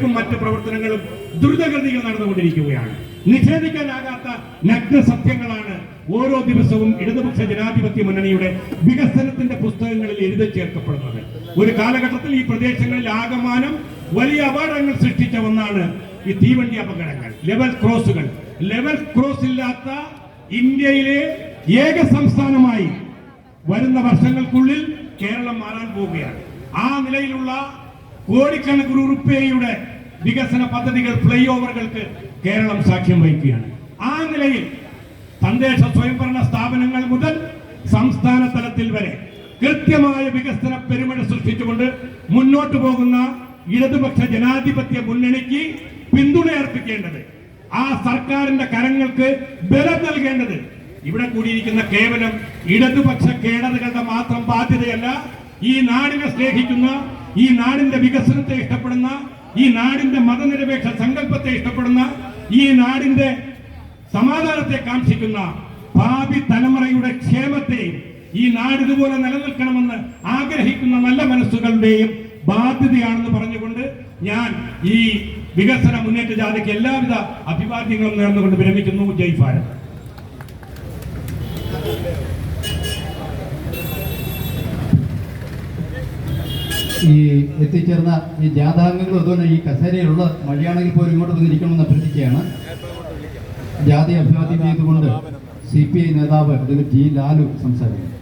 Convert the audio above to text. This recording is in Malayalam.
ും മറ്റ് പ്രവർത്തനങ്ങളും ദ്രുതഗതിയിൽ നടന്നുകൊണ്ടിരിക്കുകയാണ്. നിഷേധിക്കാനാകാത്ത നഗ്ന സത്യങ്ങളാണ് ഓരോ ദിവസവും ഇടതുപക്ഷ ജനാധിപത്യ മുന്നണിയുടെ വികസനത്തിന്റെ പുസ്തകങ്ങളിൽ എഴുതി ചേർക്കപ്പെടുന്നത്. ഒരു കാലഘട്ടത്തിൽ ഈ പ്രദേശങ്ങളിൽ ആകമാനം വലിയ അപകടങ്ങൾ സൃഷ്ടിച്ച ഒന്നാണ് ഈ തീവണ്ടി അപകടങ്ങൾ ലെവൽ ക്രോസുകൾ. ലെവൽ ക്രോസ് ഇല്ലാത്ത ഇന്ത്യയിലെ ഏക സംസ്ഥാനമായി വരുന്ന വർഷങ്ങൾക്കുള്ളിൽ കേരളം മാറാൻ പോവുകയാണ്. ആ നിലയിലുള്ള കോടിക്കണക്കിന് റുപ്യയുടെ വികസന പദ്ധതികൾ ഫ്ലൈ ഓവറുകൾക്ക് കേരളം സാക്ഷ്യം വഹിക്കുകയാണ്. ആ നിലയിൽ തദ്ദേശ സ്വയംഭരണ സ്ഥാപനങ്ങൾ മുതൽ സംസ്ഥാന തലത്തിൽ വരെ കൃത്യമായ വികസന പെരുമഴ സൃഷ്ടിച്ചുകൊണ്ട് മുന്നോട്ട് പോകുന്ന ഇടതുപക്ഷ ജനാധിപത്യ മുന്നണിക്ക് പിന്തുണ അർപ്പിക്കേണ്ടത് ആ സർക്കാരിന്റെ കരങ്ങൾക്ക് ബലം നൽകേണ്ടത്. ഇവിടെ കൂടിയിരിക്കുന്ന കേവലം ഇടതുപക്ഷ കേടതകളുടെ മാത്രം ബാധ്യതയല്ല ഈ നാടിനെ സ്നേഹിക്കുന്ന ഈ നാടിന്റെ വികസനത്തെ ഇഷ്ടപ്പെടുന്ന ഈ നാടിന്റെ മതനിരപേക്ഷ സങ്കല്പത്തെ ഇഷ്ടപ്പെടുന്ന ഈ നാടിന്റെ സമാധാനത്തെ കാക്ഷിക്കുന്ന ഭാവി തലമുറയുടെ ക്ഷേമത്തെ ഈ നാട് ഇതുപോലെ നിലനിൽക്കണമെന്ന് ആഗ്രഹിക്കുന്ന നല്ല മനസ്സുകളുടെയും ബാധ്യതയാണെന്ന് പറഞ്ഞുകൊണ്ട് ഞാൻ ഈ വികസന മുന്നേറ്റ ജാഥയ്ക്ക് എല്ലാവിധ അഭിവാദ്യങ്ങളും നേർന്നുകൊണ്ട് വിരമിക്കുന്നു. ജയ് ഭാരത്. ഈ എത്തിച്ചേർന്ന ഈ ജാഥാംഗങ്ങളും അതുപോലെ ഈ കസേരയിലുള്ള വഴിയാണെങ്കിൽ പോലും ഇങ്ങോട്ട് വന്നിരിക്കണമെന്ന് അഭ്യർത്ഥിക്കുകയാണ്. ജാതി അഭിവാദ്യം ചെയ്തുകൊണ്ട് സി പി ഐ നേതാവ് ദിലീപ് ജി ലാലു സംസാരിക്കുന്നു.